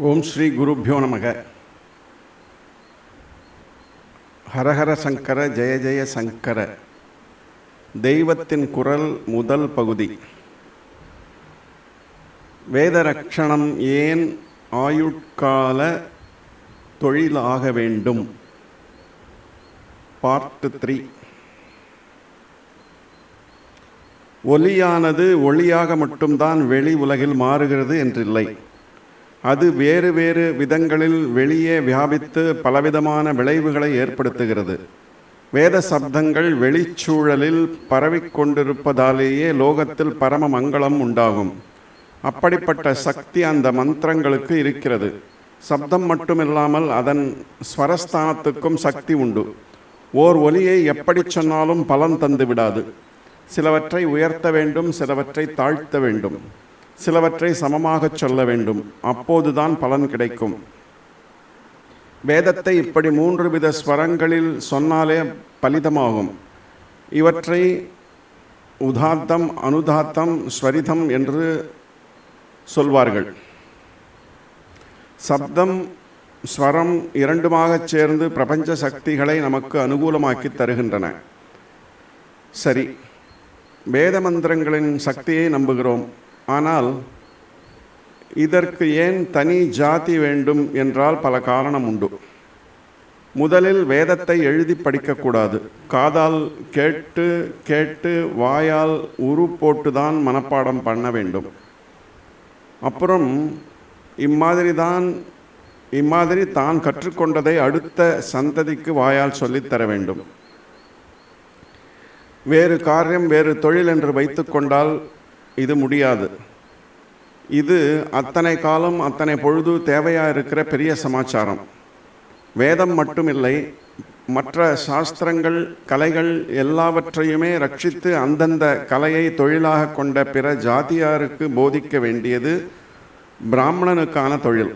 ஓம் ஸ்ரீ குருப்பியோ நமக. ஹரஹர சங்கர ஜெய ஜெய சங்கர. தெய்வத்தின் குரல் முதல் பகுதி. வேதரக்ஷணம் ஏன் ஆயுட்கால தொழிலாக வேண்டும்? Part three. ஒலியானது ஒளியாக மட்டும்தான் வெளி உலகில் மாறுகிறது என்றில்லை. அது வேறு வேறு விதங்களில் வெளியே வியாபித்து பலவிதமான விளைவுகளை ஏற்படுத்துகிறது. வேத சப்தங்கள் வெளிச்சூழலில் பரவிக்கொண்டிருப்பதாலேயே லோகத்தில் பரம மங்களம் உண்டாகும். அப்படிப்பட்ட சக்தி அந்த மந்திரங்களுக்கு இருக்கிறது. சப்தம் மட்டுமில்லாமல் அதன் ஸ்வரஸ்தானத்துக்கும் சக்தி உண்டு. ஓர் ஒலியை எப்படி சொன்னாலும் பலன் தந்து விடாது சிலவற்றை உயர்த்த வேண்டும் சிலவற்றை தாழ்த்த வேண்டும். சிலவற்றை சமமாகச் சொல்ல வேண்டும். அப்போதுதான் பலன் கிடைக்கும். வேதத்தை இப்படி மூன்று வித ஸ்வரங்களில் சொன்னாலே பலிதமாகும். இவற்றை உதாத்தம் அனுதாத்தம் ஸ்வரிதம் என்று சொல்வார்கள். சப்தம் ஸ்வரம் இரண்டுமாகச் சேர்ந்து பிரபஞ்ச சக்திகளை நமக்கு அனுகூலமாக்கி தருகின்றன. சரி வேத மந்திரங்களின் சக்தியை நம்புகிறோம். ஆனால் இதற்கு ஏன் தனி ஜாதி வேண்டும் என்றால் பல காரணம் உண்டு. முதலில் வேதத்தை எழுதி படிக்கக்கூடாது. காதால் கேட்டு கேட்டு வாயால் உரு போட்டுதான் மனப்பாடம் பண்ண வேண்டும். அப்புறம் இம்மாதிரி தான் இம்மாதிரி தான் கற்றுக்கொண்டதை அடுத்த சந்ததிக்கு வாயால் சொல்லித்தர வேண்டும். வேறு காரியம் வேறு தொழில் என்று வைத்துக்கொண்டால் இது முடியாது. இது அத்தனை காலம் அத்தனை பொழுது தேவையாக இருக்கிற பெரிய சமாச்சாரம். வேதம் மட்டுமில்லை மற்ற சாஸ்திரங்கள் கலைகள் எல்லாவற்றையுமே ரட்சித்து அந்தந்த கலையை தொழிலாக கொண்ட பிற ஜாதியாருக்கு போதிக்க வேண்டியது பிராமணனுக்கான தொழில்.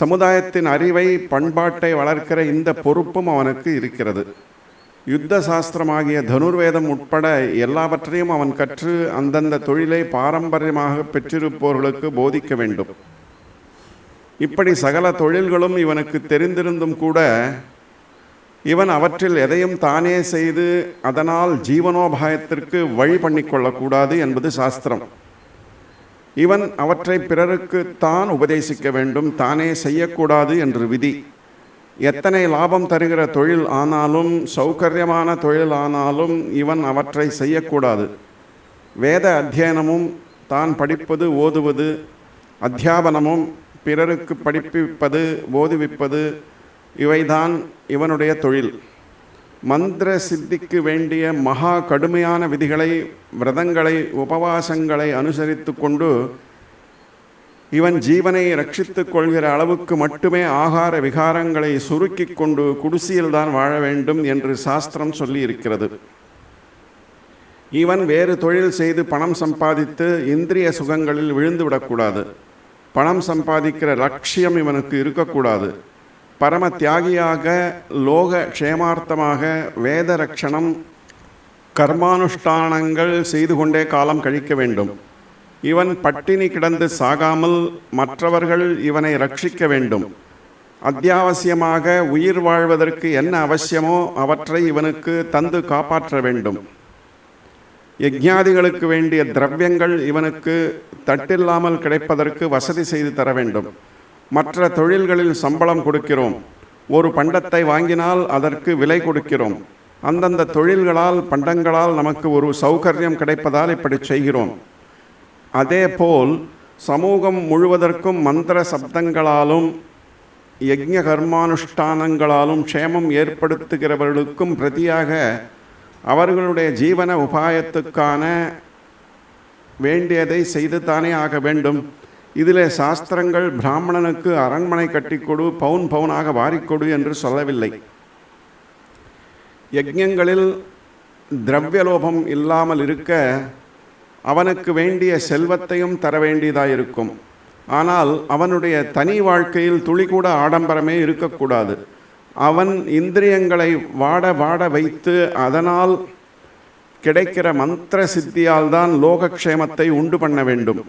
சமுதாயத்தின் அறிவை பண்பாட்டை வளர்க்கிற இந்த பொறுப்பும் அவனுக்கு இருக்கிறது. யுத்த சாஸ்திரமாகிய தனுர்வேதம் உட்பட எல்லாவற்றையும் அவன் கற்று அந்தந்த தொழிலை பாரம்பரியமாக பெற்றிருப்பவர்களுக்கு போதிக்க வேண்டும். இப்படி சகல தொழில்களும் இவனுக்கு தெரிந்திருந்தும் கூட இவன் அவற்றில் எதையும் தானே செய்து அதனால் ஜீவனோபாயத்திற்கு வழி பண்ணிக்கொள்ளக்கூடாது என்பது சாஸ்திரம். இவன் அவற்றை பிறருக்கு தான் உபதேசிக்க வேண்டும் தானே செய்யக்கூடாது என்று விதி. எத்தனை லாபம் தருகிற தொழில் ஆனாலும் சௌகரியமான தொழில் ஆனாலும் இவன் அவற்றை செய்யக்கூடாது. வேத அத்தியனமும் தான் படிப்பது ஓதுவது அத்தியாபனமும் பிறருக்கு படிப்பிப்பது ஓதுவிப்பது இவைதான் இவனுடைய தொழில். மந்திர சித்திக்கு வேண்டிய மகா கடுமையான விதிகளை விரதங்களை உபவாசங்களை அனுசரித்து கொண்டு இவன் ஜீவனை ரட்சித்துக் கொள்கிற அளவுக்கு மட்டுமே ஆகார விகாரங்களை சுருக்கிக் கொண்டு குடிசையில்தான் வாழ வேண்டும் என்று சாஸ்திரம் சொல்லி இருக்கிறது இவன் வேறு தொழில் செய்து பணம் சம்பாதித்து இந்திரிய சுகங்களில் விழுந்துவிடக்கூடாது. பணம் சம்பாதிக்கிற லட்சியம் இவனுக்கு இருக்கக்கூடாது. பரம தியாகியாக லோக க்ஷேமார்த்தமாக வேத ரட்சணம் கர்மானுஷ்டானங்கள் செய்து கொண்டே காலம் கழிக்க வேண்டும். இவன் பட்டினி கிடந்து சாகாமல் மற்றவர்கள் இவனை ரட்சிக்க வேண்டும். அத்தியாவசியமாக உயிர் வாழ்வதற்கு என்ன அவசியமோ அவற்றை இவனுக்கு தந்து காப்பாற்ற வேண்டும். யஜ்ஞாதிகளுக்கு வேண்டிய திரவியங்கள் இவனுக்கு தட்டில்லாமல் கிடைப்பதற்கு வசதி செய்து தர வேண்டும். மற்ற தொழில்களில் சம்பளம் கொடுக்கிறோம். ஒரு பண்டத்தை வாங்கினால் அதற்கு விலை கொடுக்கிறோம். அந்தந்த தொழில்களால் பண்டங்களால் நமக்கு ஒரு சௌகரியம் கிடைப்பதால் இப்படி செய்கிறோம். அதேபோல் சமூகம் முழுவதற்கும் மந்திர சப்தங்களாலும் யஜ்ய கர்மானுஷ்டானங்களாலும் க்ஷேமம் ஏற்படுத்துகிறவர்களுக்கும் பிரதியாக அவர்களுடைய ஜீவன உபாயத்துக்கான வேண்டியதை செய்து தானே ஆக வேண்டும். இதில் சாஸ்திரங்கள் பிராமணனுக்கு அரண்மனை கட்டிக்கொடு பவுன் பவுனாக வாரிக்கொடு என்று சொல்லவில்லை. யஜ்யங்களில் திரவியலோபம் இல்லாமல் இருக்க அவனுக்கு வேண்டிய செல்வத்தையும் தர வேண்டியதாயிருக்கும் ஆனால் அவனுடைய தனி வாழ்க்கையில் துளி கூட ஆடம்பரமே இருக்கக்கூடாது. அவன் இந்திரியங்களை வாட வாட வைத்து அதனால் கிடைக்கிற மந்திர சித்தியால் தான் லோகக்ஷேமத்தை உண்டு பண்ண வேண்டும்.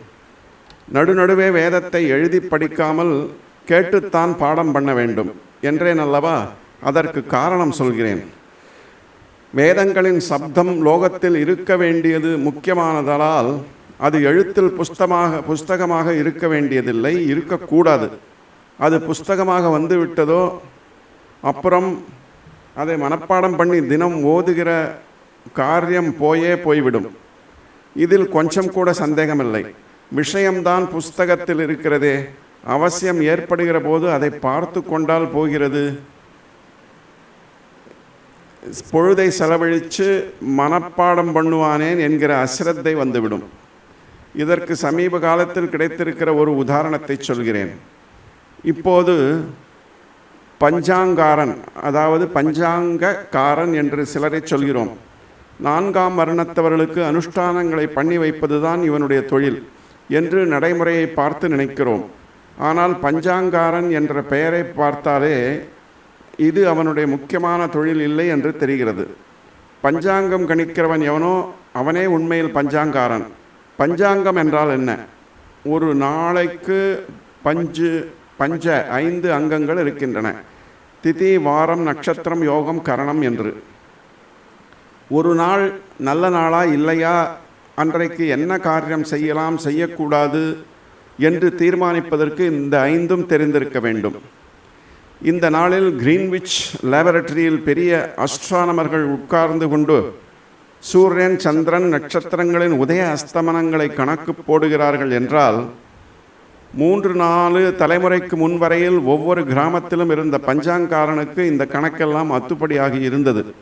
நடுநடுவே வேதத்தை எழுதி படிக்காமல் கேட்டுத்தான் பாடம் பண்ண வேண்டும். என்றேன் அல்லவா? அதற்கு காரணம் சொல்கிறேன். வேதங்களின் சப்தம் லோகத்தில் இருக்க வேண்டியது முக்கியமானதால் அது எழுத்தில் புஸ்தமாக புஸ்தகமாக இருக்க வேண்டியதில்லை இருக்கக்கூடாது. அது புஸ்தகமாக வந்து விட்டதோ அப்புறம் அதை மனப்பாடம் பண்ணி தினம் ஓதுகிற காரியம் போயே போய்விடும். இதில் கொஞ்சம் கூட சந்தேகமில்லை. விஷயம்தான் புஸ்தகத்தில் இருக்கிறதே. அவசியம் ஏற்படுகிற போது அதை பார்த்து கொண்டால் போகிறது. பொழுதை செலவழித்து மனப்பாடம் பண்ணுவானேன் என்கிற அசிரத்தை வந்துவிடும். இதற்கு சமீப காலத்தில் கிடைத்திருக்கிற ஒரு உதாரணத்தை சொல்கிறேன். இப்போது பஞ்சாங்காரன் அதாவது பஞ்சாங்கக்காரன் என்று சிலரை சொல்கிறோம். நான்காம் வர்ணத்தவர்களுக்கு அனுஷ்டானங்களை பண்ணி வைப்பதுதான் இவனுடைய தொழில் என்று நடைமுறையை பார்த்து நினைக்கிறோம். ஆனால் பஞ்சாங்காரன் என்ற பெயரை பார்த்தாலே இது அவனுடைய முக்கியமான தொழில் இல்லை என்று தெரிகிறது. பஞ்சாங்கம் கணிக்கிறவன் எவனோ அவனே உண்மையில் பஞ்சாங்காரன். பஞ்சாங்கம் என்றால் என்ன? ஒரு நாளைக்கு பஞ்சு பஞ்ச ஐந்து அங்கங்கள் இருக்கின்றன. திதி வாரம் நட்சத்திரம் யோகம் கரணம் என்று. ஒரு நாள் நல்ல நாளா இல்லையா? அன்றைக்கு என்ன காரியம் செய்யலாம் செய்யக்கூடாது என்று தீர்மானிப்பதற்கு இந்த ஐந்தும் தெரிந்திருக்க வேண்டும். இந்த நாளில் கிரீன்விச் லேபரட்டரியில் பெரிய அஸ்ட்ரானமர்கள் உட்கார்ந்து கொண்டு சூரியன் சந்திரன் நட்சத்திரங்களின் உதய அஸ்தமனங்களை கணக்கு போடுகிறார்கள் என்றால் மூன்று நாலு தலைமுறைக்கு முன்வரையில் ஒவ்வொரு கிராமத்திலும் இருந்த பஞ்சாங்காரனுக்கு இந்த கணக்கெல்லாம் அத்துப்படியாகி இருந்தது.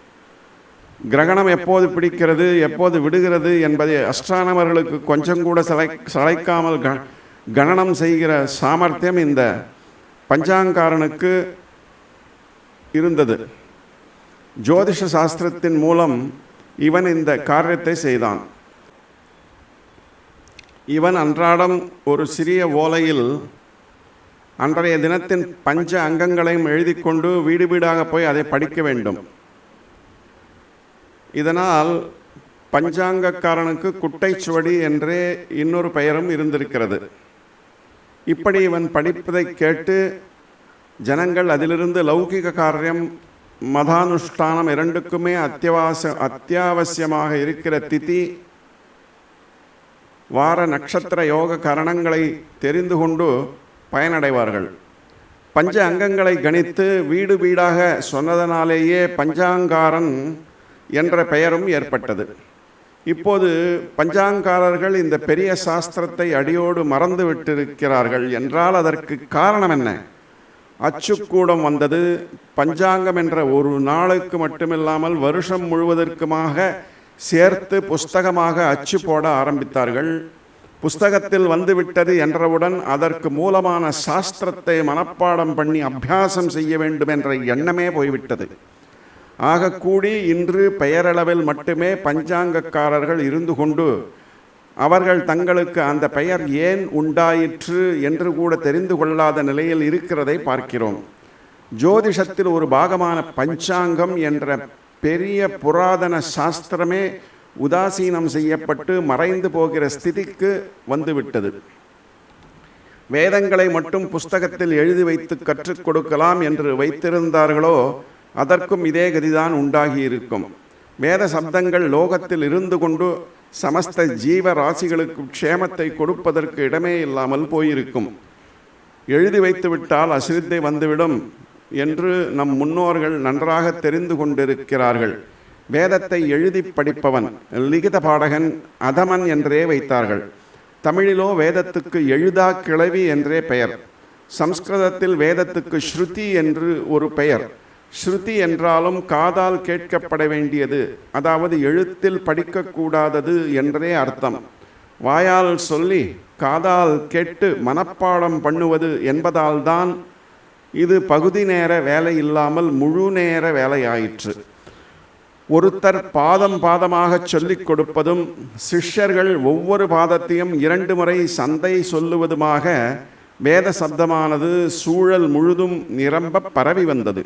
கிரகணம் எப்போது பிடிக்கிறது எப்போது விடுகிறது என்பதை அஸ்ட்ரானமர்களுக்கு கொஞ்சம் கூட சலை சளைக்காமல் க கணனம் செய்கிற சாமர்த்தியம் இந்த பஞ்சாங்காரனுக்கு இருந்தது. ஜோதிஷ சாஸ்திரத்தின் மூலம் இவன் இந்த காரியத்தை செய்தான். இவன் அன்றாடம் ஒரு சிறிய ஓலையில் அன்றைய தினத்தின் பஞ்ச அங்கங்களையும் எழுதி கொண்டு வீடு வீடாக போய் அதை படிக்க வேண்டும். இதனால் பஞ்சாங்கக்காரனுக்கு குட்டைச்சுவடி என்றே இன்னொரு பெயரும் இருந்திருக்கிறது. இப்படி இவன் படிப்பதை கேட்டு ஜனங்கள் அதிலிருந்து லௌகிக காரியம் மதானுஷ்டானம் இரண்டுக்குமே அத்தியாவசிய அத்தியாவசியமாக இருக்கிற திதி வார நட்சத்திர யோக கரணங்களை தெரிந்து கொண்டு பயனடைவார்கள். பஞ்ச அங்கங்களை கணித்து வீடு வீடாக சொன்னதனாலேயே பஞ்சாங்காரன் என்ற பெயரும் ஏற்பட்டது. இப்போது பஞ்சாங்காரர்கள் இந்த பெரிய சாஸ்திரத்தை அடியோடு மறந்து விட்டிருக்கிறார்கள் என்றால் அதற்கு காரணம் என்ன? அச்சுக்கூடம் வந்தது பஞ்சாங்கம் என்ற ஒரு நாளுக்கு மட்டுமில்லாமல் வருஷம் முழுவதற்குமாக சேர்த்து புஸ்தகமாக அச்சு போட ஆரம்பித்தார்கள். புஸ்தகத்தில் வந்துவிட்டது என்றவுடன் அதற்கு மூலமான சாஸ்திரத்தை மனப்பாடம் பண்ணி அபியாசம் செய்ய வேண்டும் என்ற எண்ணமே போய்விட்டது. ஆகக்கூடி இன்று பெயரளவில் மட்டுமே பஞ்சாங்கக்காரர்கள் இருந்து கொண்டு அவர்கள் தங்களுக்கு அந்த பெயர் ஏன் உண்டாயிற்று என்று கூட தெரிந்து கொள்ளாத நிலையில் இருக்கிறதை பார்க்கிறோம். ஜோதிஷத்தில் ஒரு பாகமான பஞ்சாங்கம் என்ற பெரிய புராதன சாஸ்திரமே உதாசீனம் செய்யப்பட்டு மறைந்து போகிற ஸ்திதிக்கு வந்துவிட்டது. வேதங்களை மட்டும் புஸ்தகத்தில் எழுதி வைத்து கற்றுக் கொடுக்கலாம் என்று வைத்திருந்தார்களோ அதற்கும் இதே கதிதான் உண்டாகி இருக்கும் வேத சப்தங்கள் லோகத்தில் இருந்து கொண்டு சமஸ்த ஜீவ ராசிகளுக்கு க்ஷேமத்தை கொடுப்பதற்கு இடமே இல்லாமல் போயிருக்கும். எழுதி வைத்துவிட்டால் அசிரித்தை வந்துவிடும் என்று நம் முன்னோர்கள் நன்றாக தெரிந்து கொண்டிருக்கிறார்கள். வேதத்தை எழுதி படிப்பவன் லிகித பாடகன் அதமன் என்றே வைத்தார்கள். தமிழிலோ வேதத்துக்கு எழுதா கிளவி என்றே பெயர். சம்ஸ்கிருதத்தில் வேதத்துக்கு ஸ்ருதி என்று ஒரு பெயர். ஸ்ருதி என்றாலும் காதால் கேட்கப்பட வேண்டியது அதாவது எழுத்தில் படிக்கக்கூடாதது என்றே அர்த்தம். வாயால் சொல்லி காதால் கேட்டு மனப்பாடம் பண்ணுவது என்பதால்தான் இது பகுதி நேர வேலை இல்லாமல் முழு நேர வேலையாயிற்று. ஒருத்தர் பாதம் பாதமாக சொல்லிக் கொடுப்பதும் சிஷ்யர்கள் ஒவ்வொரு பாதத்தையும் இரண்டு முறை சந்தை சொல்லுவதுமாக வேத சப்தமானது சூழல் முழுதும் நிரம்ப பரவி வந்தது.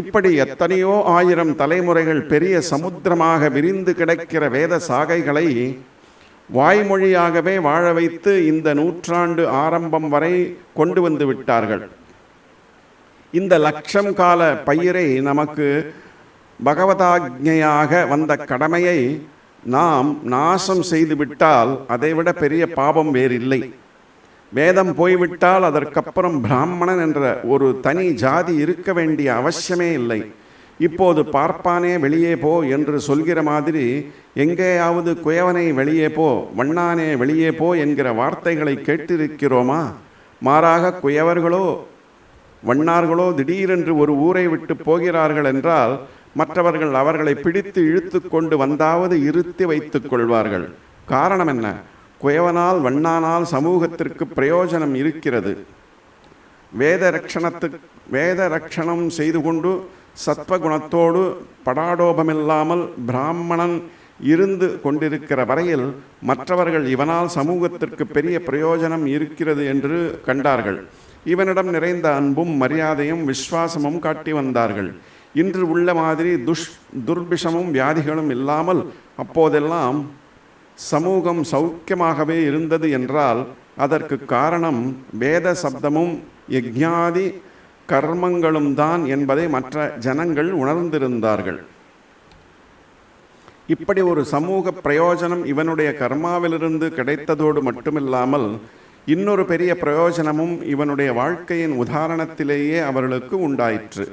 இப்படி எத்தனையோ ஆயிரம் தலைமுறைகள் பெரிய சமுத்திரமாக விரிந்து கிடக்கிற வேத சாகைகளை வாய்மொழியாகவே வாழ வைத்து இந்த நூற்றாண்டு ஆரம்பம் வரை கொண்டு வந்து விட்டார்கள். இந்த லட்சம் கால பயிரை நமக்கு பகவதாஜையாக வந்த கடமையை நாம் நாசம் செய்து விட்டால் அதைவிட பெரிய பாபம் வேறில்லை. வேதம் போய்விட்டால் அதற்கப்புறம் பிராமணன் என்ற ஒரு தனி ஜாதி இருக்க வேண்டிய அவசியமே இல்லை. இப்போது பார்ப்பானே வெளியே போ என்று சொல்கிற மாதிரி எங்கேயாவது குயவனை வெளியே போ வண்ணானே வெளியே போ என்கிற வார்த்தைகளை கேட்டிருக்கிறோமா? மாறாக குயவர்களோ வண்ணார்களோ திடீரென்று ஒரு ஊரை விட்டு போகிறார்கள் என்றால் மற்றவர்கள் அவர்களை பிடித்து இழுத்து கொண்டு வந்தாவது இருத்தி வைத்துக் கொள்வார்கள். காரணம் என்ன? குயவனால் வண்ணானால் சமூகத்திற்கு பிரயோஜனம் இருக்கிறது. வேத ரட்சணத்து வேத ரட்சணம் செய்து கொண்டு சத்வகுணத்தோடு படாடோபமில்லாமல் பிராமணன் இருந்து கொண்டிருக்கிற வரையில் மற்றவர்கள் இவனால் சமூகத்திற்கு பெரிய பிரயோஜனம் இருக்கிறது என்று கண்டார்கள். இவனிடம் நிறைந்த அன்பும் மரியாதையும் விசுவாசமும் காட்டி வந்தார்கள். இன்று உள்ள மாதிரி துஷ் துர்பிஷமும் வியாதிகளும் இல்லாமல் அப்போதெல்லாம் சமூகம் சௌக்கியமாகவே இருந்தது என்றால் அதற்கு காரணம் வேத சப்தமும் யஜ்ஞாதி கர்மங்களும் தான் என்பதை மற்ற ஜனங்கள் உணர்ந்திருந்தார்கள். இப்படி ஒரு சமூக பிரயோஜனம் இவனுடைய கர்மாவிலிருந்து கிடைத்ததோடு மட்டுமில்லாமல் இன்னொரு பெரிய பிரயோஜனமும் இவனுடைய வாழ்க்கையின் உதாரணத்திலேயே அவர்களுக்கு உண்டாயிற்று.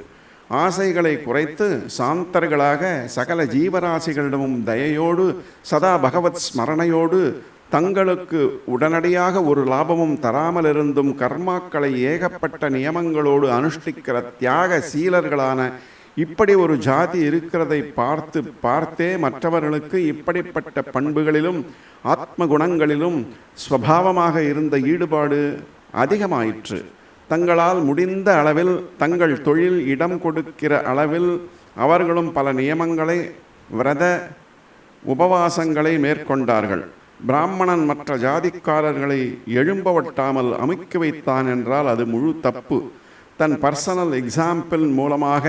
ஆசைகளை குறைத்து சாந்தர்களாக சகல ஜீவராசிகளிடமும் தயையோடு சதா பகவத் ஸ்மரணையோடு தங்களுக்கு உடனடியாக ஒரு லாபமும் தராமல் இருந்தும் கர்மாக்களை ஏகப்பட்ட நியமங்களோடு அனுஷ்டிக்கிற தியாக சீலர்களான இப்படி ஒரு ஜாதி இருக்கிறதை பார்த்து பார்த்தே மற்றவர்களுக்கு இப்படிப்பட்ட பண்புகளிலும் ஆத்ம குணங்களிலும் ஸ்வபாவமாக இருந்த ஈடுபாடு அதிகமாயிற்று. தங்களால் முடிந்த அளவில் தங்கள் தொழில் இடம் கொடுக்கிற அளவில் அவர்களும் பல நியமங்களை விரத உபவாசங்களை மேற்கொண்டார்கள். பிராமணன் மற்ற ஜாதிக்காரர்களை எழும்பவட்டாமல் அமைக்க வைத்தான் என்றால் அது முழு தப்பு. தன் பர்சனல் எக்ஸாம்பிள் மூலமாக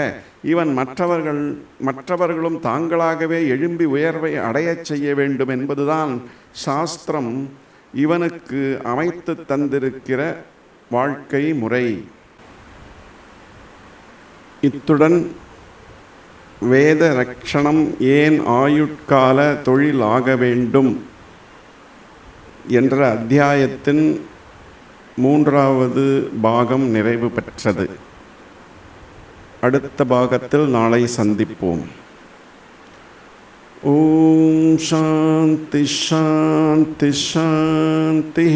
இவன் மற்றவர்கள் மற்றவர்களும் தாங்களாகவே எழும்பி உயர்வை அடையச் செய்ய வேண்டும் என்பதுதான் சாஸ்திரம் இவனுக்கு அமைத்து தந்திருக்கிற வாழ்க்கை முறை. இத்துடன் வேத ரக்ஷணம் ஏன் ஆயுட்கால தொழில் ஆக வேண்டும் என்ற அத்தியாயத்தின் மூன்றாவது பாகம் நிறைவு பெற்றது. அடுத்த பாகத்தில் நாளை சந்திப்போம். ஓம் சாந்தி சாந்தி சாந்தி.